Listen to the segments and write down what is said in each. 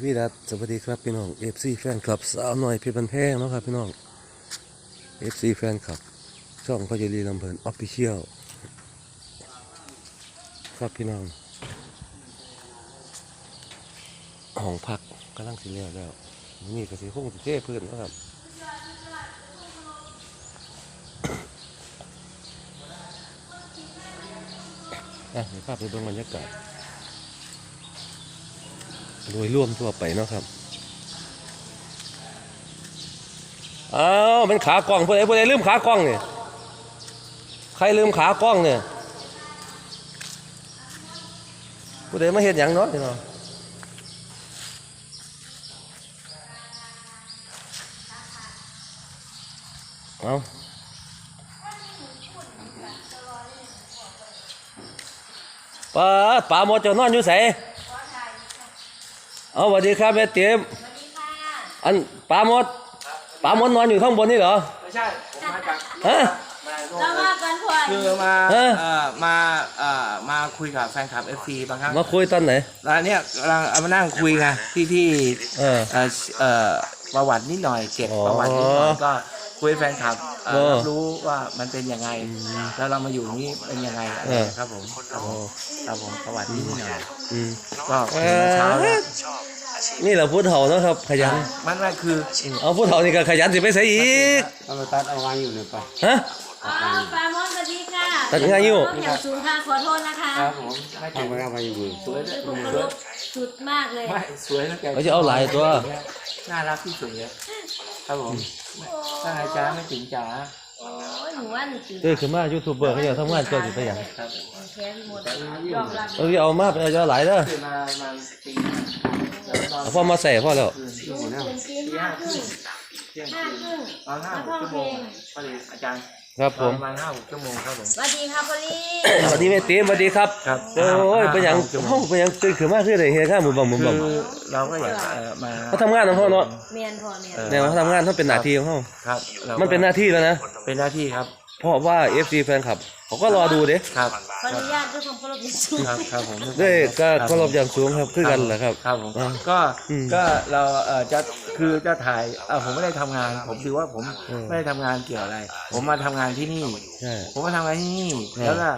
วีดัสสวัสดีครับพี่น้องเอฟซีแฟนคลับสาวหน่อยเพชรบันแพงนะครับพี่น้องเอฟซีแฟนคลับ ช่องพจรีลำเพลินออฟฟิเชียลครับพี่น้องห้องพักกำลังสิเลี้ยวแล้วนี่ก็สิคงสิเท่พื้นแล้วครับอะเดี๋ยวพาไปเบิ่งบรรยากาศ โดยร่วมทั่วไปเนาะครับอ้าวเป็นขากล้องผู้ใดผู้ใดลืมขากล้องเนี่ยใครลืมขากล้องเนี่ยผู้ใดมาเห็นอย่างเนาะพี่น้อเอาป้าป่าหมดจะนอนอยู่ไส เอาสวัสดีครับแม่เตี๋ยมอันปลาหมดปลาหมดนอนอยู่ข้างบนนี่เหรอ ไม่ใช่ ผมมาจากฮะ มาโน่นแล้วก็กันพวกคือมาฮะเอ่อมาเอ่อมาคุยกับแฟนคลับ FC บางครั้งมาคุยตอนไหน แล้วเนี่ยกำลังเอามานั่งคุยไงที่ที่เออเอ่อเอ่อประวัตินิดหน่อยเก็บอ๋อประวัตินิดหน่อยก็คุยให้แฟนคลับเอ่อเออรับรู้ว่ามันเป็นยังไง แล้วเรามาอยู่ตรงนี้เป็นยังไงอะไรเออ ครับผมครับผมครับผมประวัตินิดหน่อยอืม ก็คุยมาเช้าแล้ว นี่แหละผู้เฒ่าเนาะครับ ขยัน มันมันคือเอาผู้เฒ่านี่ก็ขยันสิไปใส่อีกเอามาตัดเอาวางอยู่เนี่ยไปฮะอ๋อปลาหมอสวัสดีค่ะตัดง่ายอยู่แถวสูงค่ะขอโทษนะคะ ครับผมไม่เอาถึงไปเอาไปอยู่มือสวยคือผมเคารพสุดมากเลย ไม่สวยแล้วแกเขาจะเอาหลายตัว น่ารักที่สุดเลยครับผมถ้าไงจ้าไม่ถึงจ๋าโอ้ยหนูว่าหนูจืดเอ้ยขึ้นมายูทูบเบอร์เขาจะทำงานตัวสิไปอย่างครับแค่หมดยอมรับเอาที่เอามาไปเอาเยอะหลายเด้อ คือมามาปีแล้วนอนเอาพ่อมาใส่พ่อแล้วคืนหนูตื่นตีห้าครึ่งเที่ยงห้าคืนครึ่งตอนห้าหกชั่วโมงพอดีอาจารย์ครับผมประมาณห้าหกชั่วโมงครับผม สวัสดีค่ะพอลลี่สวัสดีแม่เตี๋ยมสวัสดีครับครับโอ้ยเป็นหยังชั่วโมเฮางเป็นหยังตื่นขึ้นมาคือได้เฮ็ดงานหมู่บ่หมู่คืบ่อเราก็อยากเอ่อมา เขาทำงานของเขาเนาะเมียนพอเมียนเนี่ยเขาทำงานเขาเป็นหน้าที่ของเขาครับราก็มันเป็นหน้าที่แล้วนะเป็นหน้าที่ครับ เพราะว่า FC แฟนคลับ เขาก็รอดูเด้ครับ ขออนุญาตด้วยความเคารพอย่างสูง ครับครับผมด้วยก็เคารพอย่างสูงครับคือกันแหละครับ ครับผมอ่าก็อืมก็เราเอ่อจะคือจะถ่ายเอ่อผมไม่ได้ทำงาน ผมถือว่าผมอืม ไม่ได้ทำงานเกี่ยวอะไร ผมมาทำงานที่นี่ ใช่ ผมมาทำงานที่นี่อืมแล้วก็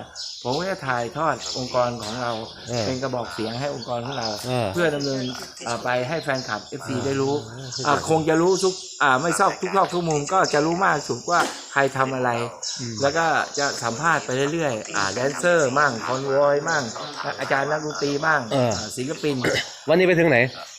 ผมก็จะถ่ายทอดองค์กรของเราอืมเป็นกระบอกเสียงให้องค์กรของเราอืมเพื่อดำเนินอ่าไปให้แฟนคลับ FC ได้รู้อืมอ่าคงจะรู้ทุกอ่าไม่ชอบทุกรอบทุกมุมก็จะรู้มากสุดว่าใครทำอะไรแล้วก็จะสัมภาษณ์ไปเรื่อยๆอ่าแดนเซอร์มั่งคอนวอยมั่งอาจารย์นักดนตรีมั่งเอออ่าศิลปินวันนี้ไปถึงไหน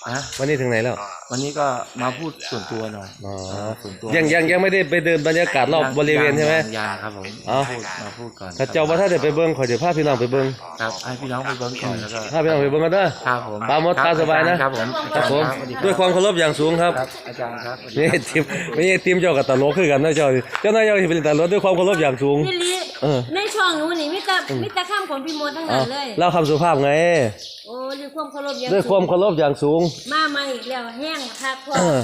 อะวันนี้ถึงไหนแล้ววันนี้ก็มาพูดส่วนตัวหน่อยอ๋อส่วนตัวยังยังยังไม่ได้ไปเดินบรรยากาศรอบบริเวณใช่ไหม ยังยังครับผมอ๋อมาพูดมาพูดก่อนถ้าเจ้าว่าถ้าเดี๋ยวไปเบิ้งขอเดี๋ยวพาพี่น้องไปเบิ้งครับให้พี่น้องไปเบิ้งก่อนแล้วก็พาพี่น้องไปเบิ้งกันเด้อ ครับผมตามมดตามสบายนะ ครับผมครับผมสวัสดีด้วยความเคารพอย่างสูงครับ ครับอาจารย์ครับนี่ทีมไม่ใช่ทีมเจ้ากับตลกคือกันนะเจ้าเจ้านายเจ้าที่เป็นตลกด้วยความเคารพอย่างสูงพี่ลิ เออ ในช่องหนูนี่มิตรมิตรข้ามของพี่มดทั้งเอานั้นเลย เล่าคำสุภาพไง โอ้ด้วยความเคารพอย่างด้วยความเคารพอย่างสูง มามาอีกแล้วแห้งคักพ่อเออ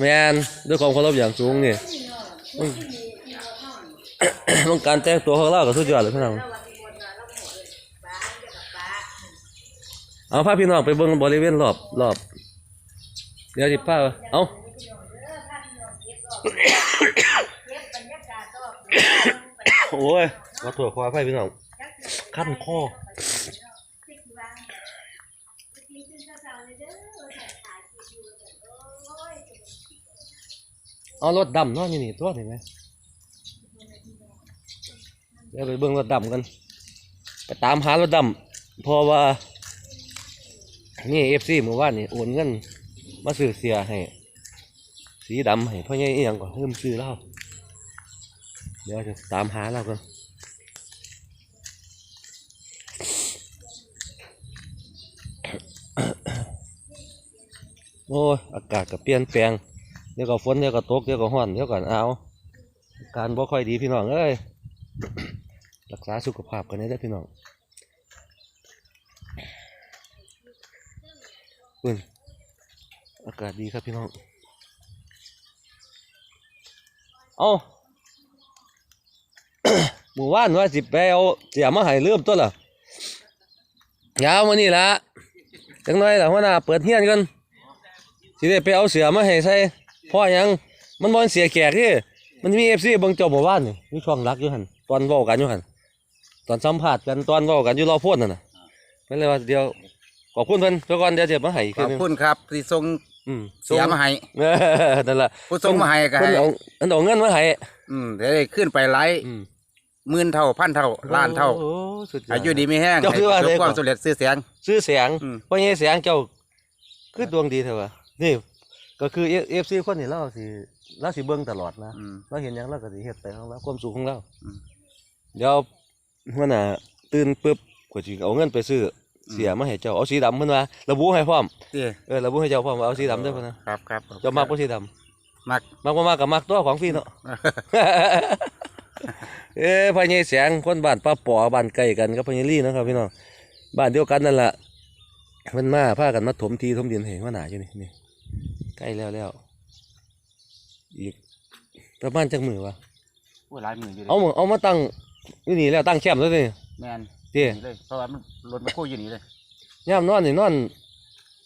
แมนด้วยความเคารพอย่างสูงนี่อืม ต้องการแต่งตัวของเรากับสุดยอดเลยพี่น้องเอาพาพี่น้องไปเบิ่งบริเวณรอบรอบเดี๋ยวจิพาเอา โอ้ยขอโทษขออภัยพี่น้องขั้นคอเอารถดำเนาะนี่นี่ตัวเห็นไหมเดี๋ยวไปเบิ่งรถดำกันไปตามหารถดำเพราะว่า นี่เอฟซีเมื่อวานนี่โอนเงินมาซื้อเสียให้ สีดำให้พ่อใหญ่อียังก่อนเริ่มซื้อแล้ว เดี๋ยวจะตามหาเรากันโอ้ยอากาศก็เปลี่ยนแปลงเดี๋ยวก็ฝนเดี๋ยวก็ตกเดี๋ยวก็ร้อนเดี๋ยวก็หนาวการบ่ค่อยดีพี่น้องเอ้ยรักษาสุขภาพกันให้ได้พี่น้องอืมอากาศดีครับพี่น้อง เอา หมู่บ้านว่าสิไปเอาเสียมาให้เริ่มต้นล่ะยาวมานี่ละจังน้อยล่ะหัวหน้าเปิดเฮียนกันสิได้ไปเอาเสือมาให้ใส่เพราะหยังมันบ่เสียแขกเด้มันมี FC เบิ่งเจ้าหมู่บ้านนี่มีช่องรักอยู่หั่นตอนเว้ากันอยู่หั่นตอนสัมภาษณ์กันตอนเว้ากันอยู่รอโพดนั่นน่ะเพิ่นเลยว่าเดี๋ยวขอบคุณเพิ่นเดี๋ยวก่อนเดี๋ยวจะมาให้อีกขทีอบหนึงคุณครับที่ส่งอืมเสียมาให้เออนั่นล่ะผู้ส่งมาให้ก็เพิ่นให้เอาเพิ่นเอาเงินมาให้อืมได้ขึ้นไปหลายอืม หมื่นเท่าพันเท่าล้านเท่าโอ้สุดยอดอายุดีมีแห้งเจ้าคือว่าให้ประสบเลยความก่อน สำเร็จซื้อเสียงชื่อเสียงอืม เพราะงี้เสียงเจ้าคือดวงดีเถอะวะนี่ ก็คือเอฟซีคนนี่เราสิเราสิเบิ่งตลอดนะ อืม เราเห็นหยังเราก็สิเฮ็ดไปของเราความสุขของเราอืม เดี๋ยวหัวหน้าตื่นปุ๊บก็สิเอาเงินไปซื้อเสียมาให้เจ้าเอาสีดำเพิ่นว่าระบุให้พร้อมเตี้ยเออระบุให้เจ้าพร้อมว่าเอาสีดำเด้อเพิ่นนะครับครับเจ้ามักบ่สีดำมักมักบ่มักก็มักตัวของฟรีเนาะ เอ้ยพญายแสงคนบ้านป้าปอบ้านใกล้กันกับพญายลี่เนาะครับพี่น้องบ้านเดียวกันนั่นล่ะเพิ่นมาพากันมาถมทีถมดินให้หัวหน้าอยู่นี่นี่ใกล้แล้วแล้วอีกประมาณจักมือวะผู้หลายหมื่นอยู่เลยเอามาเอามาตั้งอยู่นี่แล้วตั้งแคมป์แล้วนี่แมนเด้นี่เลยเพราะว่ามันรถมาคู่อยู่นี่เลยยามนอนนี่นอน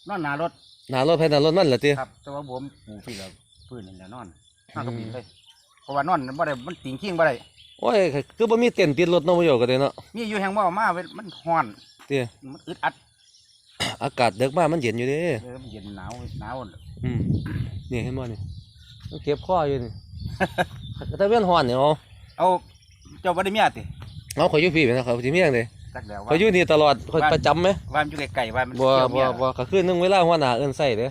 นอนหนารถหน้ารถภายในรถนั่นแหละติครับแต่ว่าผมปูพี่แล้วพื้นนั่นแหละนอนนอนก็มีเลยเพ ราะว่านอนบ่ได้มันติงขิงบ่ได้โอ้ยคือบ่มีเต็นท์ติดรถเนาะบ่อยู่ก็ได้เนาะมีอยู่แห่งว่ามาเว้ยมันฮ้อนติมันอึดอัด อากาศเด็กมามันเย็นอยู่เด้เออมันเย็นหนาวหนาวอืมนี่เห็นบ่นี่มันเก็บข้ออยู่นี่แต่เวียนฮ้อนนี่เอาเอาเจ้าบ่ได้เมียติเอาข่อยอยู่พี่แม่นเขาสิมีหยังเด้จักแล้วข่อยอยู่นี่ตลอดข่อยประจำไหมว่ามันอยู่ไกลๆว่ามันบ่เกี่ยวเมีบ่ยบ่ก็คือนึงเวลาหัวหน้าเอิ้นใส่เด้อ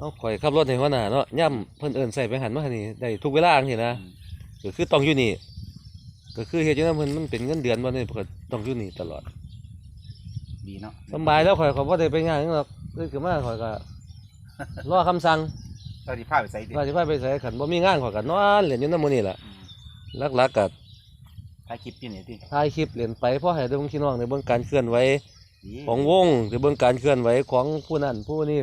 เอาข่อยขับรถให้หัวหน้าเนาะย่ำเพิ่นเอิ้นใส่ไปหันมาหันนี่ได้ทุกเวลาจังซี่นะอืมก็คือต้องอยู่นี่ก็คือเฮ็ดอยู่นำเพิ่นมันเป็นเงินเดือนบ่นี่ก็ต้องอยู่นี่ตลอดดีเนาะสำบายแล้วข่อยก็บ่ได้ไปงานหยังหรอกคือขึ้นมาข่อยก็รอคำสั่งเราสิพาไปใส่ดิว่าสิพาไปไสคันบ่มีงานข่อยก็นอนเล่นอยู่นำหมื้นี้ล่ะอืมหลักๆก็ถ่ายคลิปอยู่นี่ติถ่ายคลิปเล่นไปเพราะให้เบิ่งพี่น้องได้เบิ่งการเคลื่อนไหวดีของวงได้เบิ่งการเคลื่อนไหวของผู้นั้นผู้นี้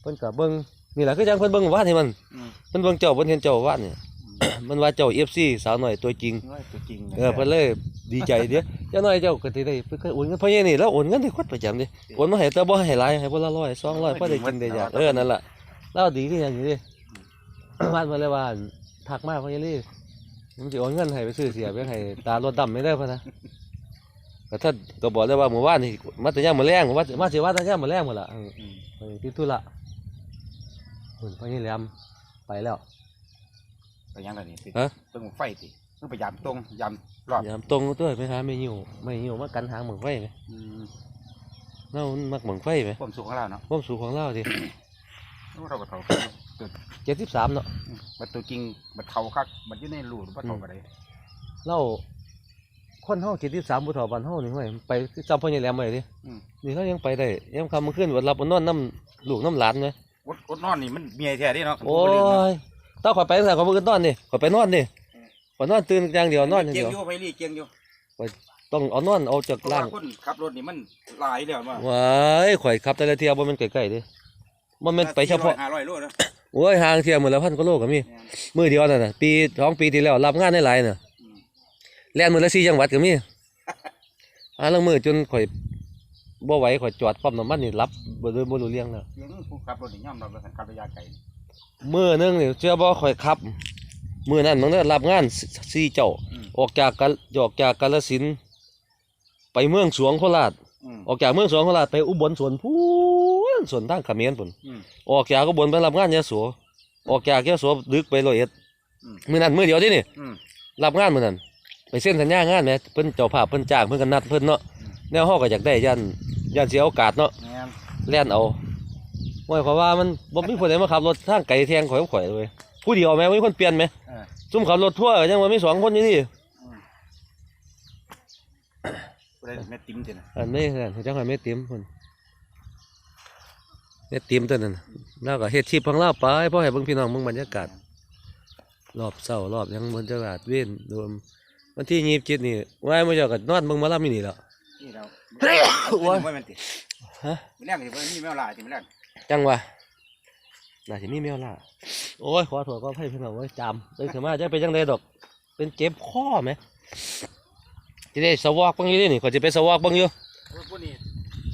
เพิ่นก็เบิ่งนี่ล่ะคือจังเพิ่นเบิ่งว่าให้มันอืมเพิ่นเบิ่งเจ้าเพิ่นเห็นเจ้าว่าเนี่ยอืมมันว่าเจ้า FC สาวหน่อยตัวจริงว่าตัวจริงเออเพิ่นเลยดีใจเด้อเจ้าน้อยเจ้าก็สิได้เพิ่นเคยโอนเงินเพราะอย่างนี้แล้วโอนเงินให้คนประจำเด้โอนมาให้แต่บ่ให้หลายให้คนละร้อยสองร้อยพอได้กินได้อยากเออนั่นล่ะแล้วดีคือหยังอยู่เดิบ้านมาเลยว่าทักมาเพราะอย่างนี้มันสิโอนเงินให้ไปซื้อเสียไปให้ตารถดำไม่ได้พะนะก็ท่านก็บอกเลยว่าหมู่บ้านนี่มาแต่ย่ามมื้อแรงว่ามาสิว่าแต่ย่ามมื้อแรงหมดล่ะเอออืมไปติดธุระ หุ่นพญาแหลมไปแล้ว ไปยังไงนี่ติฮะ เบิ่งไฟติเพิ่งไปยามตรงยามรอบยามตรงตัวไปหาไม่หิวไม่หิวมากันหางหมึงไฟไหมอืมเน่ามันมักหมึงไฟไหมความสุขของเราเนาะความสูงของเราดิเราก็เท่าตัวเจ็ดสิบสามเนาะบัดตัวจริงบัดเท่าคักบัดอยู่ในรูหรือบัดเท่ากันได้เราคนเฮาเจ็ดสิบสามบุตรบ้านเฮานี่ห้วยไปจำพญาแหลมไว้ดิอืมนี่เรายังไปได้ยังคำมันขึ้นวันรับวันนอนน้ำลูกน้ำหลานไง อดอดนอนนี่มันเมียแท้เดิเนาะโอ้ยถ้าข่อยไปตั้งแต่ข่อยบ่ขึ้นนอนนี่ข่อยไปนอนนี่ข่อยนอนตื่นอย่างเดียวนอนอย่างเกียเดีงยวอยู่ไปรีเกียงอยู่ต้องเอานอนเอาจากเพราะล่าว่างคนขับรถนี่มันหลายแล้วว่าว้ายข่อยขับแต่ละเที่ยวบ่แม่นใกล้ๆเดิบ่แม่นไปเฉพาะห้าร้อยโลนะโอ้ยห่างเที่ยวมื้อละพันกว่าโลก็มี มื้อเดียวนั่นน่ะปีสองปีที่แล้วรับงานได้หลายน่ะอืมแล่นมื้อละ4จังหวัดก็มีอ่าลางมื้อจนข่อย บ่ไหวข่อยจอดปั๊มน้ำมันนี่รับบ่รู้บ่รู้เรื่องแล้วเกียงผู้ขับรถนี่ย่อมเราเป็นขับระยะไกลมื้อหนึงนี่เชื่อบ่ข่อยขับมื้อนั้นมันได้รับงานสี่เจ้า อืมออกจากกาลออกจากกาฬสินธุ์ไปเมืองสวงโคราช อืมออกจากเมืองสวงโคราชไปอุบลสวนพูนสวนทางเขมรพุ่น อืม ออกจากอุบลไปรับงานยะโสออกจากยะโสดึกไปร้อยเอ็ดอืม มื้อนั้นมื้อเดียวเดินี่ อืม รับงานมื้อนั้น ไปเซ็นสัญญางานแหมเพิ่นเจ้าภาพเพิ่นจ้างเพิ่นก็นัดเพิ่นเนาะอืม แนวเฮาก็อยากได้ยัน ยันเสียโอกาสเนาะแม่นแล่นเอาว่าเพราะว่ามันบ่มีผู้ใดมาขับรถทางไกลแทงข่อยกับข่อยเลยผู้เดียวแหม่บ่มีคนเปลี่ยนแหมเออ ซุ่มขับรถทั่วร์ก็ยังว่ามีสองคนอยู่นี่อืมผู้ใดแม่ติ๋มตินะอันนี้คือกันจังหวะแม่ติ๋มพุ่นแม่ติ๋มตัวนั้นน่ะเราก็เฮ็ดชีพของเราไปเพราะให้เบิ่งพี่น้องเบิ่งบรรยากาศ รอบเช้ารอบหยังบนจังหวัดเว้นรวมวันที่ยี่สิบเจ็ดนี่ว่ายมาเจ้าก็นอนเบิ่งหมาลำอยู่นี่แหล้ว นี่เราโอ้ย ไม่แม่นติฮะไม่แรกสิบ่มีแมวลายติไม่แรกจังวะน่าสิมีแมวล่าโอ้ยขอโทษก็ให้พี่น้องไว้จำเป็นขึ้นมาจะเป็นจังไดดอก เป็นเจ็บข้อไหมจะได้สวอกเบิ่งอยู่นี่นี่ขอยจะไปสวอกเบิ่งอยู่โอ้ยผู้นี้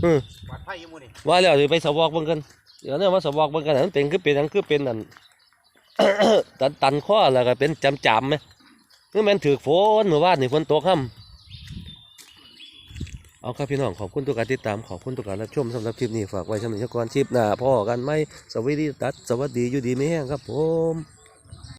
อือปลอดภัยอยู่หมู่นี่ว่าแล้วสิไปสวอกเบิ่งกันเดี๋ยวเนี่ยมาสบอกเบิ่งกันนะมันเป็นคือเป็นหยังคือเป็นนั่นตันตันข้อแล้วก็เป็นจำจำไหมคือแมันถือฝนเมื่อวานนี่ฝนตกค่ำ เอาครับพี่น้องขอบคุณทุกการติดตามขอบคุณทุกการรับชมสำหรับคลิปนี้ฝากไว้สำหรับก่อนคลิปหน้าพ่อกันไหมสวัสดีตัดสวัสดีอยู่ดีไม่แห้งครับผม